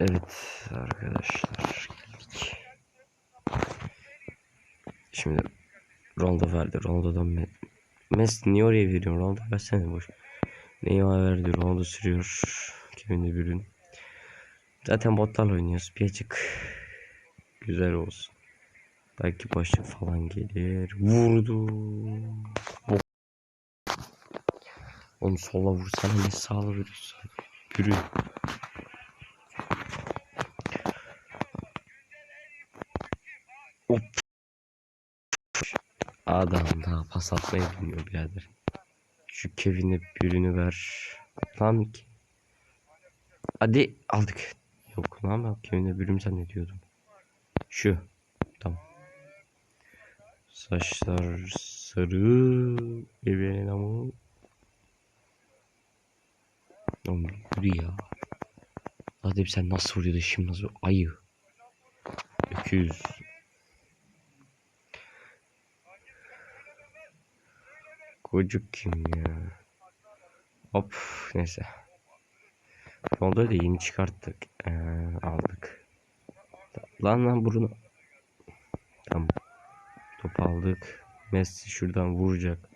evet arkadaşlar geldik. Şimdi Ronaldo verdi. Ronaldo'dan Me Messi niye oraya veriyorsun? Ronaldo versene boş. Neymar verdi. Ronaldo sürüyor. Kevin De Bruyne. Zaten botlarla oynuyoruz. Birazcık güzel olsun. Belki başı falan gelir. Vurdu. Onu sola vursana ne sağla vuruyorsun. Yürü. Hop. Adam daha pas atmayı bilmiyor birader. Şu Kevin'e birini ver. Lan ki. Hadi aldık. Yok lan ben Kevin'e bürüm zannediyordum. Şu. Tamam. Saçlar sarı. Bebeğin ama. Oğlum yürü ya. Hadi sen nasıl vuruyordun şimdi nasıl ayı. Öküz. Kocuk kim ya? Hop neyse. Ronaldo'yu da yeni çıkarttık. Ee, aldık. Lan lan burunu. Tamam. Top aldık. Messi şuradan vuracak.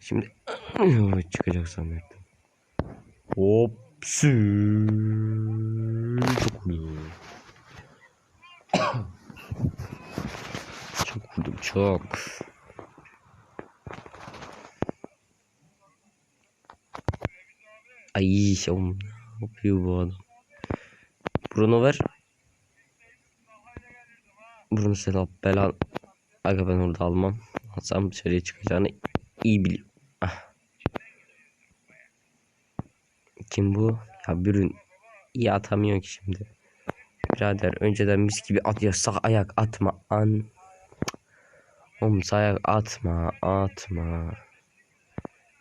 Şimdi çıkacak sanıyordum. Hop. Sü. Çok vurdum. çok vurdum çok. Ay oğlum ne yapıyor bu adam? Bruno ver. Bruno selam belan. Aga ben orada almam. Alsam dışarıya çıkacağını iyi biliyorum. Ah. Kim bu? Ya Brün iyi atamıyor ki şimdi. Birader önceden mis gibi at ya sağ ayak atma an. Oğlum sağ ayak atma atma.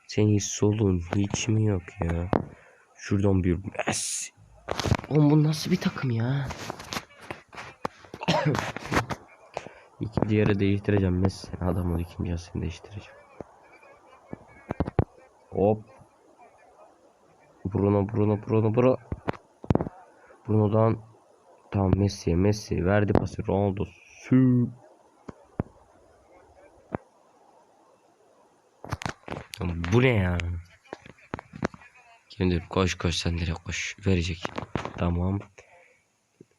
Senin solun hiç mi yok ya? Şuradan bir mes. Oğlum bu nasıl bir takım ya? İkinci yarı değiştireceğim Messi. Adam ol ikinci yarısını değiştireceğim. Hop. Bruno Bruno Bruno Bruno. Bruno'dan tamam Messi'ye Messi verdi pası Ronaldo sü bu ne ya? Şimdi koş koş sen nereye koş verecek. Tamam.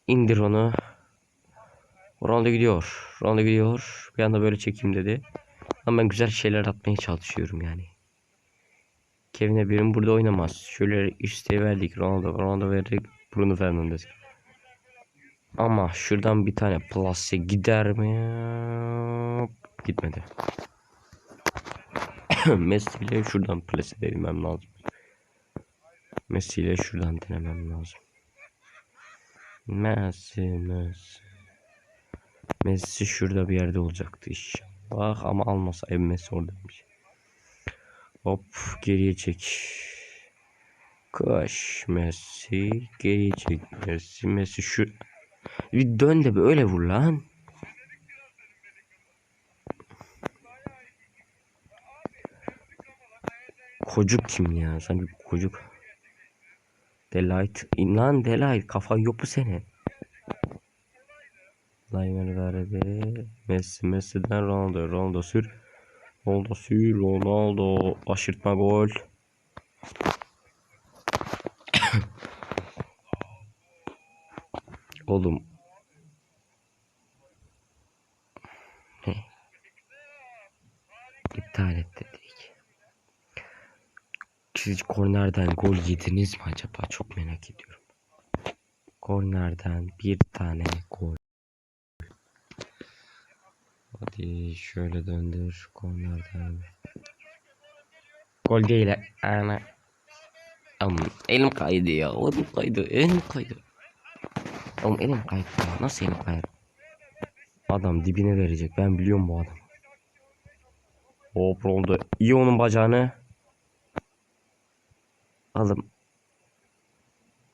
İndir onu. Ronaldo gidiyor. Ronaldo gidiyor. Bir anda böyle çekeyim dedi. Ama ben güzel şeyler atmaya çalışıyorum yani. Kevin'e birim burada oynamaz. Şöyle üste verdik. Ronaldo, Ronaldo verdik. Bruno Fernandes. Ama şuradan bir tane plase gider mi? Gitmedi. Messi ile şuradan plase denemem lazım. Messi ile şuradan denemem lazım. Messi, Messi. Messi şurada bir yerde olacaktı inşallah ama almasa ev Messi oradaymış. Hop geriye çek. Koş Messi geriye çek Messi Messi şu bir dön de böyle vur lan. Kocuk kim ya? Sen bir kocuk. Delight. Lan Delight kafan yok mu senin? Lionel verdi. Messi Messi'den Ronaldo. Ronaldo sür. Ronaldo sür. Ronaldo aşırtma gol. Oğlum. İptal et dedik. Siz kornerden gol yediniz mi acaba? Çok merak ediyorum. Kornerden bir tane gol. Hadi şöyle döndür kornerden. Gol değil. Ana. Am, elim kaydı ya. Elim kaydı. Elim kaydı. Oğlum elim kaydı ya. Nasıl elim kaydı? Adam dibine verecek. Ben biliyorum bu adam. Hop oldu. İyi onun bacağını. Alım.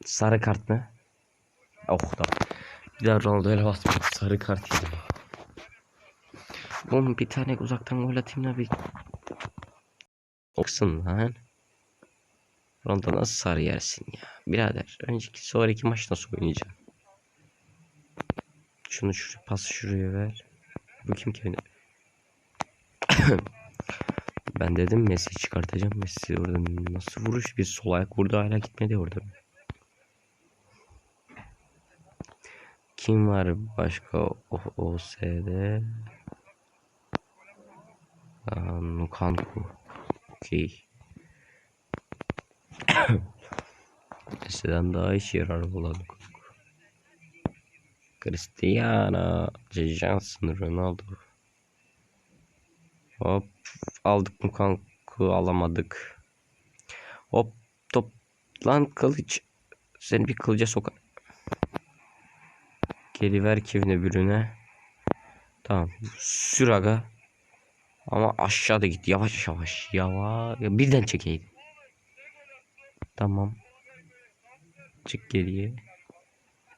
Sarı kart mı? Oh da. Bir daha Ronaldo'ya basmayayım. Sarı kart yedim. Oğlum bir tane uzaktan gol atayım da bir Oksun lan. Ronda nasıl sarı yersin ya. Birader önceki sonraki maç nasıl oynayacağım? Şunu şu pası şuraya ver. Bu kim ki? ben dedim Messi çıkartacağım. Messi orada nasıl vuruş? Bir sol ayak vurdu hala gitmedi orada. Kim var başka OS'de? Aa, Nukanku. Okey. Messi'den daha işe yarar Nukanku. Cristiano, Johnson, Ronaldo. Hop aldık Nukanku alamadık. Hop top lan kılıç. Seni bir kılıca sokar. Geliver Kevin Bruyne. Tamam. Sür aga. Ama aşağıda git. Yavaş yavaş. Yavaş. Ya birden çekeydi. Tamam. Çık geriye.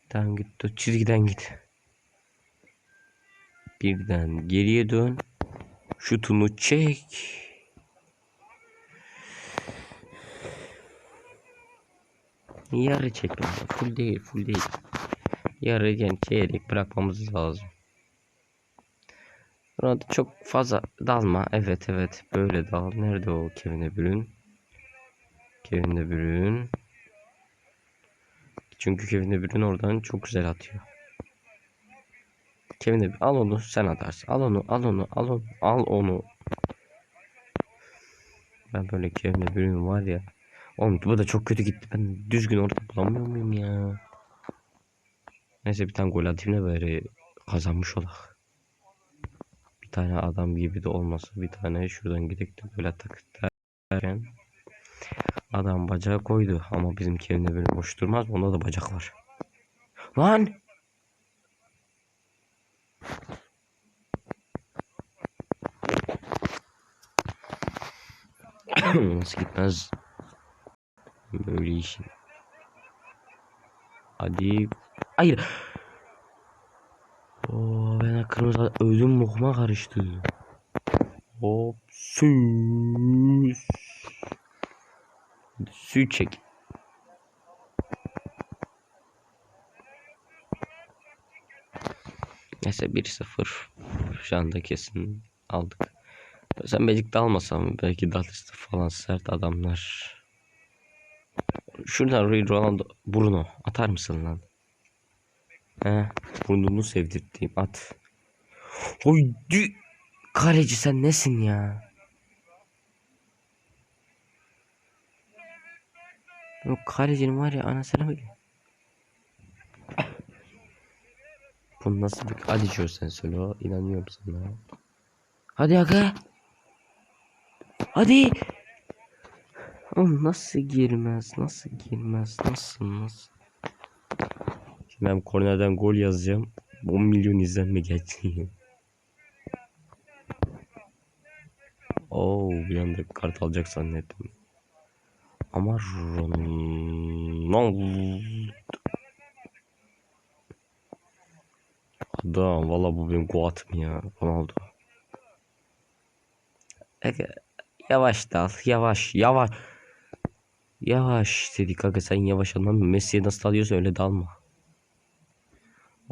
Tamam git. Dur. Çizgiden git. Birden geriye dön. Şutunu çek. Yarı çek lan. Full değil. Full değil. Yarı yani çeyrek bırakmamız lazım. Burada çok fazla dalma. Evet evet böyle dal. Nerede o Kevin De Bruyne? Kevin De Bruyne. Çünkü Kevin De Bruyne oradan çok güzel atıyor. Kevin De al onu sen atarsın. Al onu al onu al onu al onu. Ben böyle Kevin De Bruyne var ya. Oğlum bu da çok kötü gitti. Ben düzgün orada bulamıyor muyum ya? Neyse bir tane gol atayım da böyle kazanmış olak. Tane adam gibi de olmasa bir tane şuradan gidip de böyle tak derken adam bacağı koydu ama bizim evinde böyle boş durmaz onda da bacak var. Lan! Nasıl gitmez? Böyle işin. Hadi. Hayır. Oo, ben kırmızı ödüm mokma karıştı. Hop su. Su çek. Neyse 1-0 şu anda kesin aldık. Sen Magic'de almasam belki Dallas'ta falan sert adamlar. Şuradan Ronaldo Bruno atar mısın lan? He, burnunu sevdirttiğim at. Oy kaleci sen nesin ya? Yok kalecinin var ya anasını mı? Bu nasıl bir diyor sen söyle o inanıyorum sana. Hadi aga. Hadi. Oğlum nasıl girmez? Nasıl girmez? Nasıl nasıl? Ben kornerden gol yazacağım. 10 milyon izlenme gelsin. Oo bir anda kart alacak zannettim. Ama Ronaldo. Adam valla bu benim goatım ya Ronaldo. Yavaş dal yavaş yavaş. Yavaş dedik aga sen yavaş anlamıyor. Messi'ye nasıl alıyorsa öyle dalma.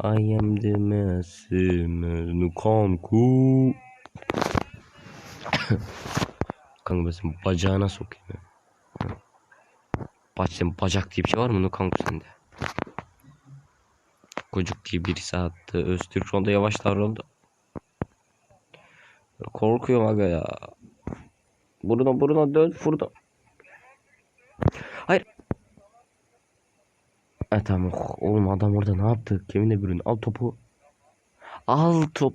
I am the Messi Nukanku. Kanka ben bacağına sokayım ya. Bac, senin bacak diye bir şey var mı Nukanku sende? Kocuk diye birisi attı. Öztürk ronda yavaş davrandı. Korkuyorum aga ya. Bruno Bruno dön burada. E tamam oh, oğlum adam orada ne yaptı? Kevin Bruyne al topu. Al top.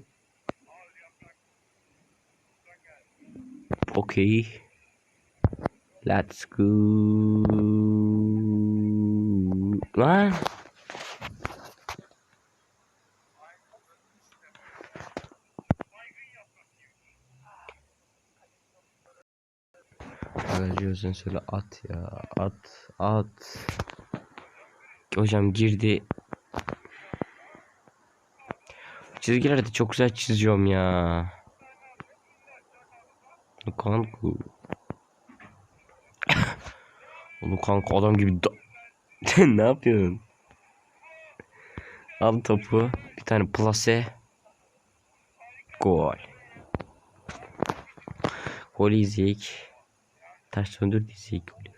Okey. Let's go. Lan. Aracıyorsun söyle at ya at at. Hocam girdi. Çizgilerde çok güzel çiziyorum ya. Kanku. Onu kanka adam gibi ne yapıyorsun? Al topu. Bir tane plase. Gol. Gol izleyik. Ters söndür dizeyik golü.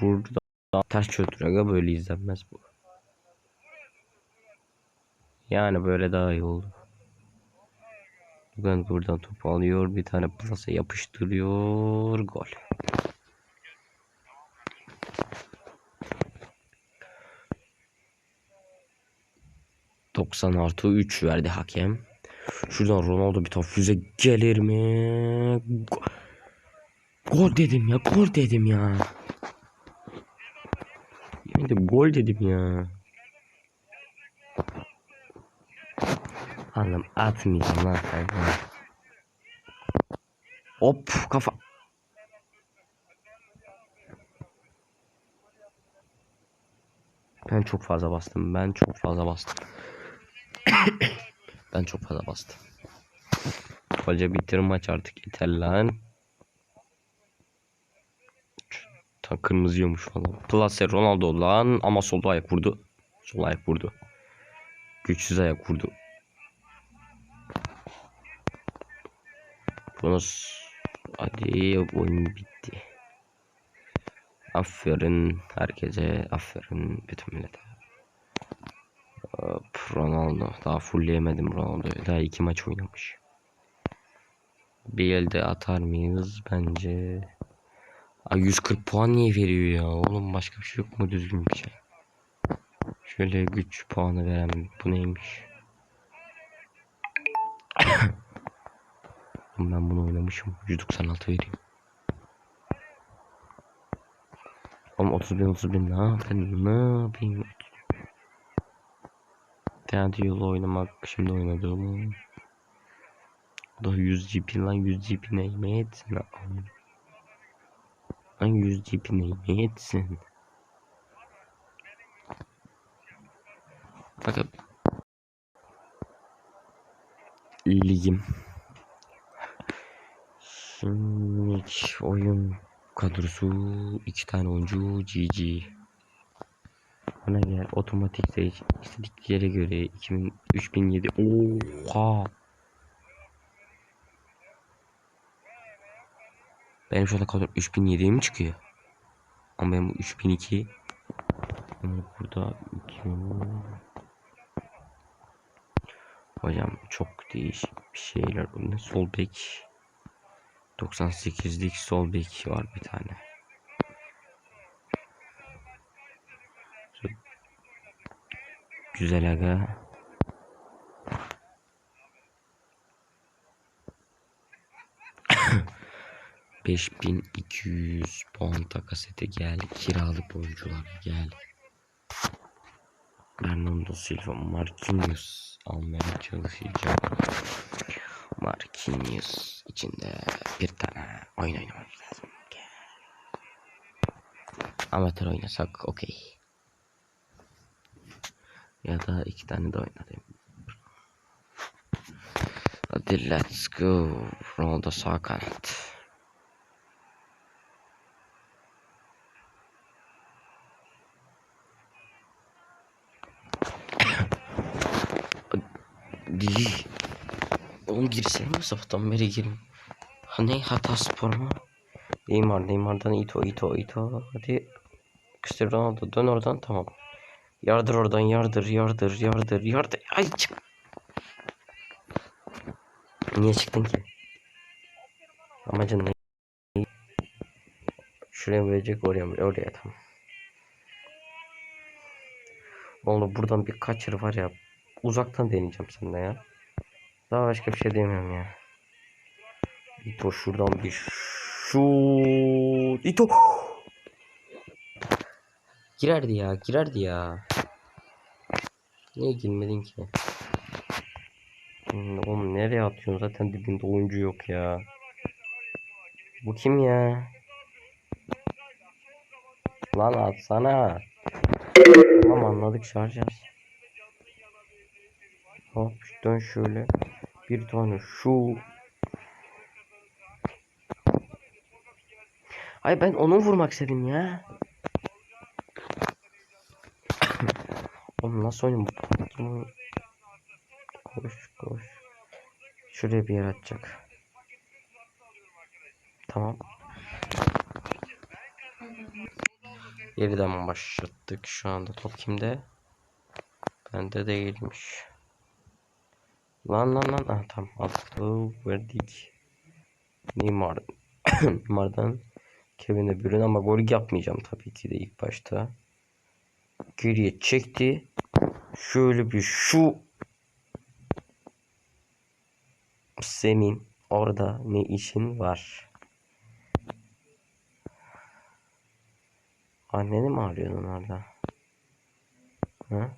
Vurdu ters çözdür aga böyle izlenmez bu. Yani böyle daha iyi oldu. Ben buradan topu alıyor. Bir tane plase yapıştırıyor. Gol. ...90 artı 3 verdi hakem. Şuradan Ronaldo bir tane füze gelir mi? Go- Gol dedim ya, gol dedim ya. Ederim gol dedim ya. Oğlum atmayacağım lan sen. Hop kafa. Ben çok fazla bastım. Ben çok fazla bastım. ben çok fazla bastım. Hoca bitir maç artık yeter lan. Ta kırmızıymış falan. Plase Ronaldo lan ama sol ayak vurdu. Sol ayak vurdu. Güçsüz ayak vurdu. Bonus. Hadi oyun bitti. Aferin herkese. Aferin bütün millete. Ronaldo. Daha fullleyemedim Ronaldo'yu. Daha iki maç oynamış. Bir elde atar mıyız? Bence. Ay 140 puan niye veriyor ya? Oğlum başka bir şey yok mu düzgün bir şey? Şöyle güç puanı veren bu neymiş? Ben bunu oynamışım. 196 veriyor. Oğlum 30 bin 30 bin ne yapayım ne yapayım? Tente yolu oynamak şimdi oynadığım. Bu da 100 GP lan 100 GP neyime etsin lan. Lan 100 GP neyime etsin. Ligim Şimdi oyun kadrosu iki tane oyuncu GG. Buna gel otomatik seç istedik yere göre 2000 3007 Oha. Benim şu anda kadro 3007 mi çıkıyor? Ama benim bu 3002 ama burada 2000 Hocam çok değişik bir şeyler. Bu? Sol bek 98'lik sol bek var bir tane. Güzel aga. ...5200 puan takasete gel. Kiralık oyuncular gel. Bernardo Silva, Marquinhos almaya çalışacağım. Marquinhos içinde bir tane oyun oynamak lazım. Amatör oynasak okey. Ya da iki tane de oynayayım. Hadi let's go. Ronaldo sağ kanat. Değil. Oğlum girsene mi sabahtan beri girin. Ha ne hata spor mu? Neymar Neymar'dan Ito Ito Ito hadi. Cristiano Ronaldo dön oradan tamam. Yardır oradan yardır yardır yardır yardır. Ay çık. Niye çıktın ki? Amacın ne? Şuraya mı verecek oraya mı? Oraya tamam. Oğlum buradan bir kaçır var ya uzaktan deneyeceğim seninle ya. Daha başka bir şey diyemem ya. İto şuradan bir şut. İto. Girerdi ya, girerdi ya. Niye girmedin ki? Hmm, oğlum nereye atıyorsun? Zaten dibinde oyuncu yok ya. Bu kim ya? Lan atsana. Tamam anladık şarj yap. 60'tan şöyle bir tane şu. Ay ben onu vurmak istedim ya. Oğlum nasıl oynayayım? Koş koş. Şuraya bir yer atacak. Tamam. Yeniden başlattık. Şu anda top kimde? Bende değilmiş. Lan lan lan. Ah tamam. Oh, verdik. Neymar. Neymar'dan Kevin De Bruyne ama gol yapmayacağım tabii ki de ilk başta. Geriye çekti. Şöyle bir şu senin orada ne işin var? Anneni mi arıyordun orada? Ha?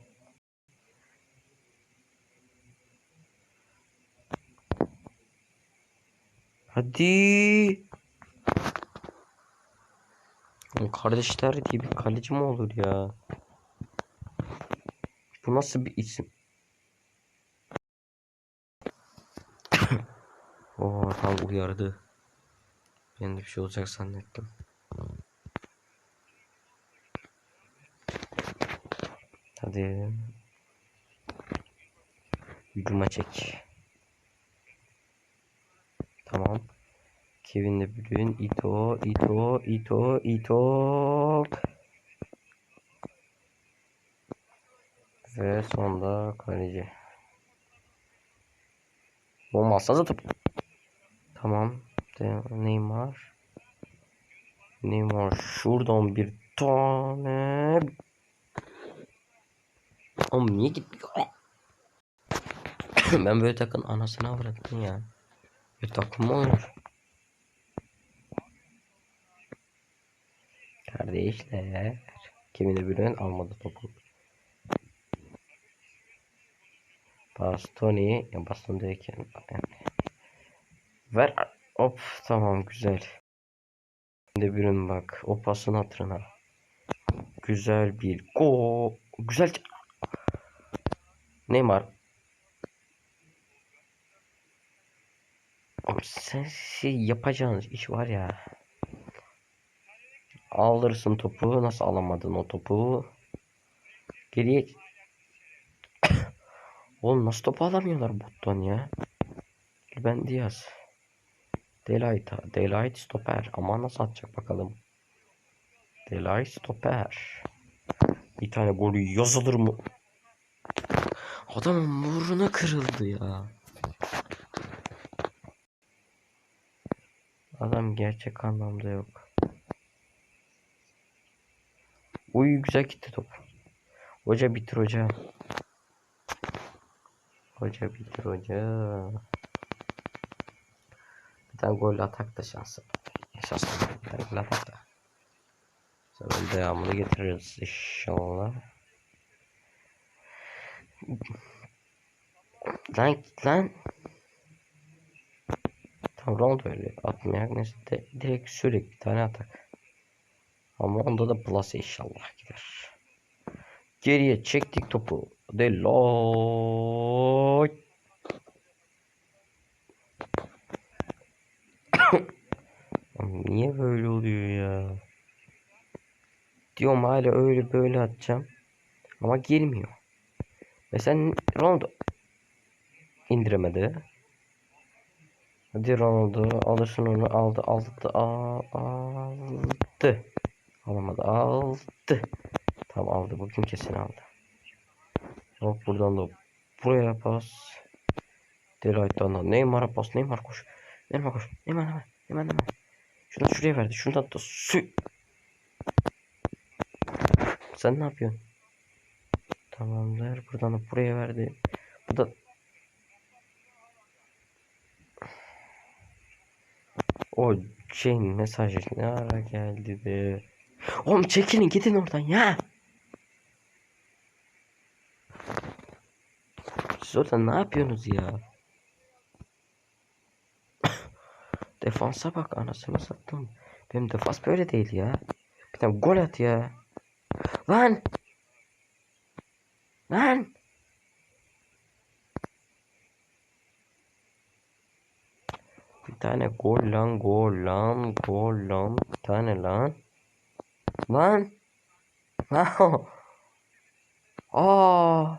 Hadi. Kardeşler diye bir kaleci mi olur ya? Bu nasıl bir isim? Oo tam uyardı. Ben de bir şey olacak zannettim. Hadi. Hücuma çek. Tamam. Kevin De Bruyne, Ito, Ito, Ito, Ito. Ve sonda kaleci. Bomba atsanıza top. Tamam. Neymar. Neymar şuradan bir tane. Oğlum niye gitmiyor? ben böyle takın anasını avradım ya. Bir takım olur? Kardeşler. Kimin de birinin almadı topu. Bastoni. Ya baston derken. Ver. Hop tamam güzel. De birinin bak. O pasın hatırına. Güzel bir go. Güzel. Neymar. Oğlum sen şey yapacağınız iş var ya. Alırsın topu. Nasıl alamadın o topu? Geriye. Oğlum nasıl topu alamıyorlar bottan ya? Ben Diaz. Delight. Delight stoper. Ama nasıl atacak bakalım. Delight stoper. Bir tane golü yazılır mı? Adamın burnu kırıldı ya. Adam gerçek anlamda yok. Uy güzel gitti top. Hoca bitir hoca. Hoca bitir hoca. Bir tane gol atak da şansı. Yaşasın. Bir tane gol atak da. Sonra devamını getiririz inşallah. Lan git lan. Tam Ronaldo öyle atmayak neyse de, direkt sürekli bir tane atak. Ama onda da plus inşallah gider. Geriye çektik topu. Deloy. Niye böyle oluyor ya? Diyorum hala öyle böyle atacağım. Ama girmiyor. Ve sen Ronaldo indiremedi. Hadi Ronaldo alırsın onu aldı aldı al, aldı. Alamadı aldı. Tamam aldı bugün kesin aldı. Hop buradan da buraya pas. Delight'tan da Neymar'a pas Neymar koş. Neymar koş. Neymar hemen hemen hemen. Şunu şuraya verdi. Şundan da su. Sen ne yapıyorsun? Tamamdır. Buradan da buraya verdi. Bu da O şey mesaj ne ara geldi de. Oğlum çekilin gidin oradan ya. Siz orada ne yapıyorsunuz ya? Defansa bak anasını sattım. Benim defans böyle değil ya. Bir tane gol at ya. Lan. Lan. Tane gol lan gol lan gol lan tane lan. Lan. Aa.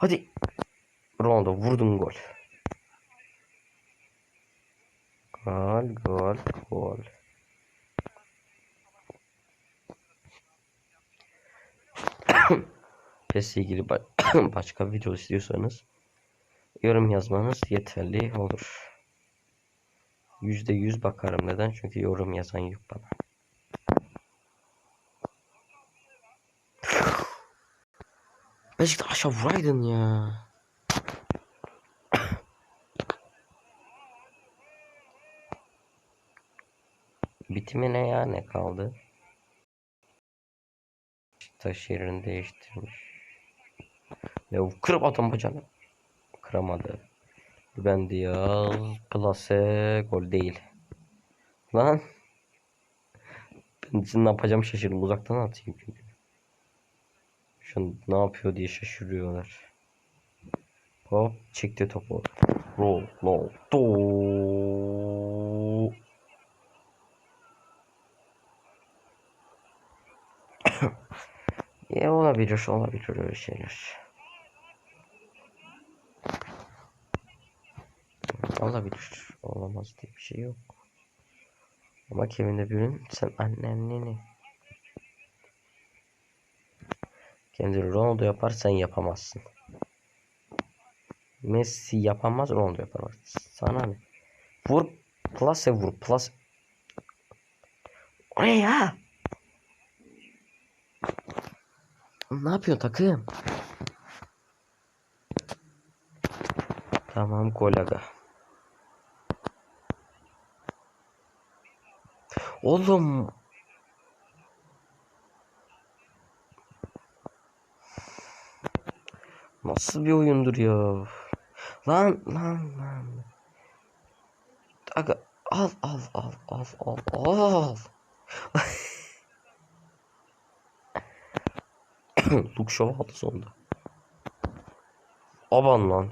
Hadi. Ronaldo vurdun gol. Gol gol gol. PES'le ilgili ba- başka video istiyorsanız yorum yazmanız yeterli olur. Yüzde yüz bakarım neden? Çünkü yorum yazan yok bana. Beşiktaş aşağı vuraydın ya. Bitimine ya ne kaldı? Beşiktaş yerini değiştirmiş. Ya kırıp adam bacağını. Kıramadı. Ben Diaz klase gol değil. Lan. Ben şimdi ne yapacağım şaşırdım. Uzaktan atayım çünkü. Şu ne yapıyor diye şaşırıyorlar. Hop çekti topu. Roll, roll, do. Ya olabilir, olabilir öyle şeyler. Olabilir. Olamaz diye bir şey yok. Ama Kevin De Bruyne sen anneni. Kendi Ronaldo yapar sen yapamazsın. Messi yapamaz Ronaldo yapamaz. Sana ne? Vur plase vur plus. O ne ya? Ne yapıyorsun takım? Tamam gol aga. Oğlum. Nasıl bir oyundur ya? Lan lan lan. Aga al al al al al al. Luke Shaw aldı sonunda. Aman lan.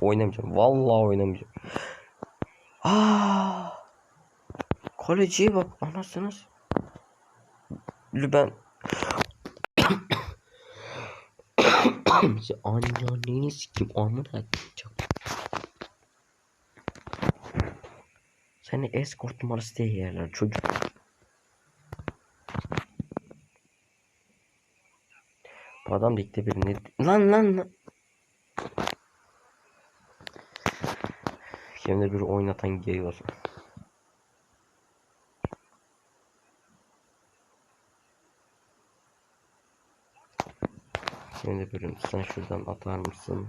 Oynamayacağım. Vallahi oynamayacağım. Aa! Kaleciye bak anasını. s- Ben ya anneni sikim amına atacağım. Seni escort numarası diye yerler çocuk. Adam dikte birini lan lan lan. Şimdi bir oynatan olsun. Şimdi bir sen şuradan atar mısın?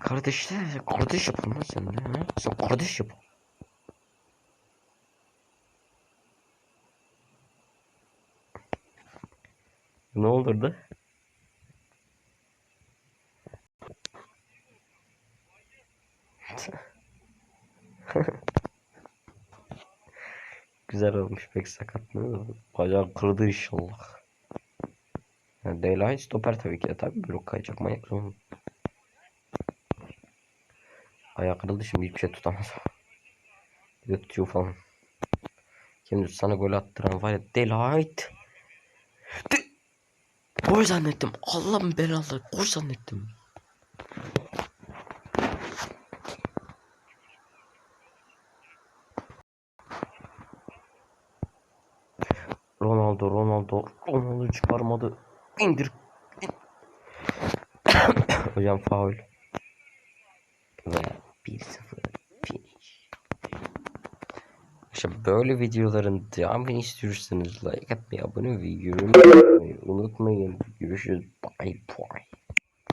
Kardeşler, kardeş yapın lan sen de. Sen kardeş yap. Ne olurdu? Olmuş pek sakat mı? Bacağı kırdı inşallah. Yani Daylight stoper tabii ki de tabii blok kayacak manyak zorun. Ayağı kırıldı şimdi hiçbir şey tutamaz. Bir de tutuyor falan. Şimdi sana gol attıran var ya Daylight. De gol zannettim. Allah'ım belalı gol zannettim. Ronaldo, Ronaldo, Ronaldo çıkarmadı. İndir. Hocam faul. Ve 1-0 finish. İşte böyle videoların devamını istiyorsanız like atmayı, abone ve yorum unutmayın. Görüşürüz. Bye bye.